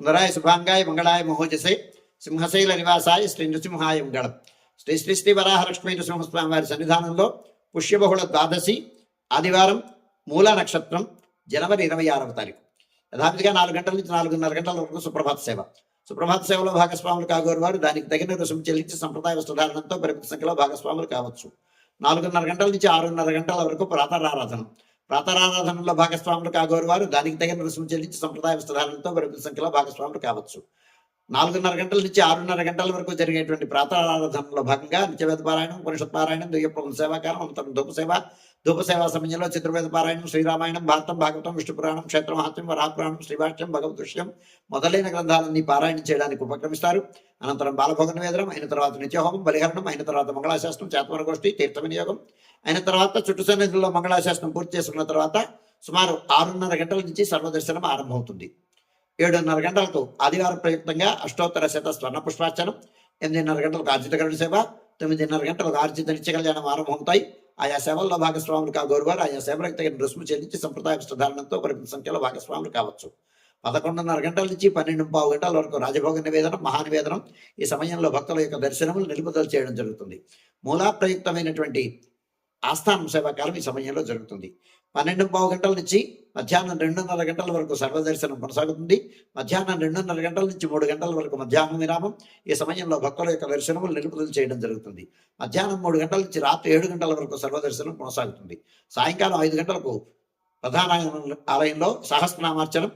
సుందరాయ శుభాంగాయ మంగళాయ మహోజసే సింహశైల నివాసాయ శ్రీ నృసింహాయ మంగళం శ్రీ శ్రీ శ్రీ వరాహలక్ష్మీ నృసింహస్వామి వారి సన్నిధానంలో పుష్యబహుళ ద్వాదశి ఆదివారం మూల నక్షత్రం జనవరి ఇరవై ఆరవ తారీఖు యథావిధిగా నాలుగు గంటల నుంచి నాలుగున్నర గంటల వరకు సుప్రభాత సేవ సుప్రభాత సేవలో భాగస్వాములు కాగోరు వారు దానికి తగిన రుసుము చెల్లించి సంప్రదాయ వస్త్రధారణంతో పరిమిత సంఖ్యలో భాగస్వాములు కావచ్చు నాలుగున్నర గంటల నుంచి ఆరున్నర గంటల వరకు ప్రాతరారాధన ప్రాతరారాధనలో భాగస్వాములు కాగోరు వారు దానికి తగిన రుసుము చెల్లించి సంప్రదాయ వస్త్రధారణంతో పరిమిత సంఖ్యలో భాగస్వాములు కావచ్చు. నాలుగున్నర గంటల నుంచి ఆరున్నర గంటల వరకు జరిగేటువంటి ప్రాతరారాధనలో భాగంగా నిత్యవేద పారాయణం పురుషత్ పారాయణం దుయ్యప్రభు సేవాకారం అంతరం ధూప సేవ ధూపసేవా సమయంలో చతుర్వేద పారాయణం శ్రీరామాయణం భారతం భాగవతం విష్ణు పురాణం క్షేత్ర మహాత్మ్యం వరాపురాణం శ్రీభాష్యం భగవదృశ్యం మొదలైన గ్రంథాలన్నీ పారాయణం చేయడానికి ఉపక్రమిస్తారు. అనంతరం బాలభోగ నివేదనం అయిన తర్వాత నిత్యహోమం బలిహరణం అయిన తర్వాత మంగళాశాస్త్రం చేతవర గోష్ఠి తీర్థ వినియోగం అయిన తర్వాత చుట్టు సన్నిధిలో మంగళాశాస్త్రం పూర్తి చేసుకున్న తర్వాత సుమారు ఆరున్నర గంటల నుంచి సర్వదర్శనం ఆరంభమవుతుంది. ఏడున్నర గంటలకు ఆదివారం ప్రయుక్తంగా అష్టోత్తర శత స్వర్ణ పుష్పార్చనం ఎనిమిదిన్నర గంటలకు ఆర్జిత గరుడ సేవ తొమ్మిదిన్నర గంటలకు ఆర్జిత నిత్య కళ్యాణం ఆరంభమవుతాయి. ఆయా సేవల్లో భాగస్వాములు కాగోరువారు ఆయా సేవలకు తగిన రుసుము చెల్లించి సంప్రదాయ విష్ఠధారణంతో పరిమిత సంఖ్యలో భాగస్వాములు కావచ్చు. పదకొండున్నర గంటల నుంచి పన్నెండు పావు గంటల వరకు రాజభోగ నివేదనం మహానివేదనం ఈ సమయంలో భక్తుల యొక్క దర్శనములు నిలుపుదల చేయడం జరుగుతుంది. మూలాప్రయుక్తమైనటువంటి ఆస్థానం సేవాకాలం ఈ సమయంలో జరుగుతుంది. పన్నెండు పావు గంటల నుంచి మధ్యాహ్నం రెండున్నర గంటల వరకు సర్వదర్శనం కొనసాగుతుంది. మధ్యాహ్నం రెండున్నర గంటల నుంచి మూడు గంటల వరకు మధ్యాహ్నం విరామం. ఈ సమయంలో భక్తుల యొక్క దర్శనములు నిలుపుదల చేయడం జరుగుతుంది. మధ్యాహ్నం మూడు గంటల నుంచి రాత్రి ఏడు గంటల వరకు సర్వదర్శనం కొనసాగుతుంది. సాయంకాలం ఐదు గంటలకు ప్రధాన ఆలయంలో సహస్రనామార్చనం.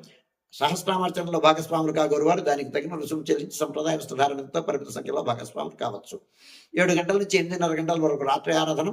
సహస్రనామార్చనలో భాగస్వాములు కాగోరువారు దానికి తగిన రుసుము చెల్లించి సంప్రదాయ వస్త్రధారణతో పరిమిత సంఖ్యలో భాగస్వాములు కావచ్చు. ఏడు గంటల నుంచి ఎనిమిదిన్నర గంటల వరకు రాత్రి ఆరాధన.